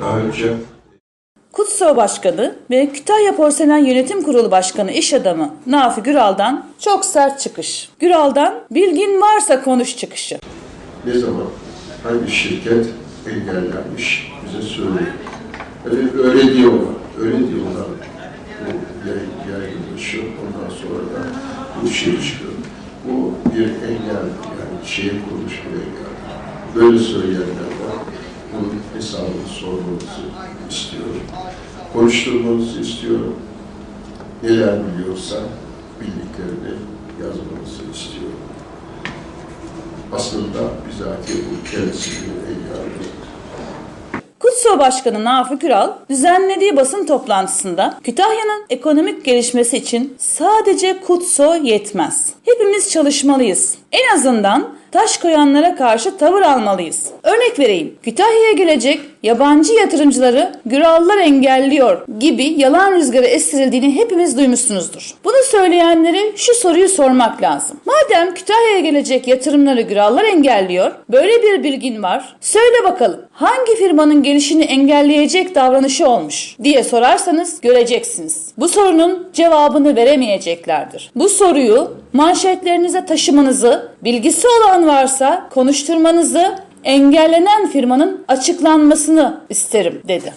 Daha önce Kutso Başkanı ve Kütahya Porselen Yönetim Kurulu Başkanı iş adamı Nafi Güral'dan çok sert çıkış. Güral'dan bilgin varsa konuş çıkışı. ne zaman hangi şirket engellenmiş bize söylüyor. Öyle, öyle diyorlar, öyle diyorlar. Bu yay- yaygınlaşıyor. Ondan sonra da bu şey çıkıyor. Bu bir engel, yani şeye kurmuş bir engel. Böyle söyleyenler hesabını sormanızı istiyorum. Konuşturmanızı istiyorum. Neler biliyorsa bildiklerini yazmanızı istiyorum. Aslında bizatihi bu kendisini engelliyor. Kutso Başkanı Nafi Güral düzenlediği basın toplantısında Kütahya'nın ekonomik gelişmesi için sadece Kutso yetmez. Hepimiz çalışmalıyız. En azından taş koyanlara karşı tavır almalıyız. Örnek vereyim. Kütahya'ya gelecek yabancı yatırımcıları Gürallar engelliyor gibi yalan rüzgarı estirildiğini hepimiz duymuşsunuzdur. Bunu söyleyenlere şu soruyu sormak lazım. Madem Kütahya'ya gelecek yatırımları Gürallar engelliyor, böyle bir bilgin var. Söyle bakalım hangi firmanın gelişini engelleyecek davranışı olmuş diye sorarsanız göreceksiniz. Bu sorunun cevabını veremeyeceklerdir. Bu soruyu manşetlerinize taşımanızı, bilgisi olan varsa konuşturmanızı, engellenen firmanın açıklanmasını isterim dedi.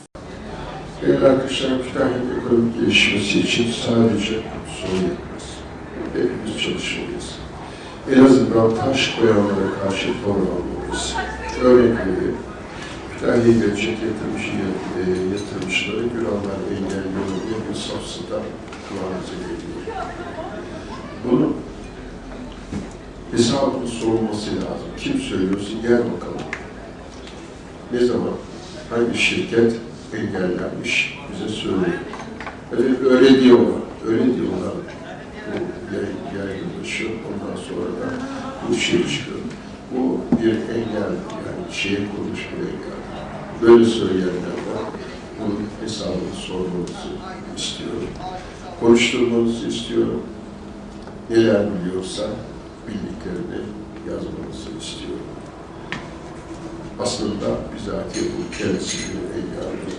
Değerli arkadaşlar, Kütahya'nın ekonomik gelişmesi için sadece sorun yetmez. Hepimiz çalışmalıyız. En azından taş koyanlara karşı tavır almalıyız. Örnek vereyim. Kütahya'ya gelecek yatırımcı, e, yatırımcıları Gürallar engelliyor bir safsata kulağınıza geliyor. Bunu hesabının sorulması lazım. Kim söylüyorsa gel bakalım. Ne zaman, hangi şirket engellenmiş bize söylüyor. Öyle, öyle diyorlar, öyle diyorlar. Bu yay- yaygınlaşıyor. Ondan sonra da bu şey çıkıyor. Bu bir engel, yani şeye kurmuş bir engel. Böyle söyleyenler var. Bunun hesabını sormanızı istiyorum. Konuşturmanızı istiyorum. Neler biliyorsa bildiklerini yazmanızı istiyorum. Aslında bizatihi bu kendisini engelliyor.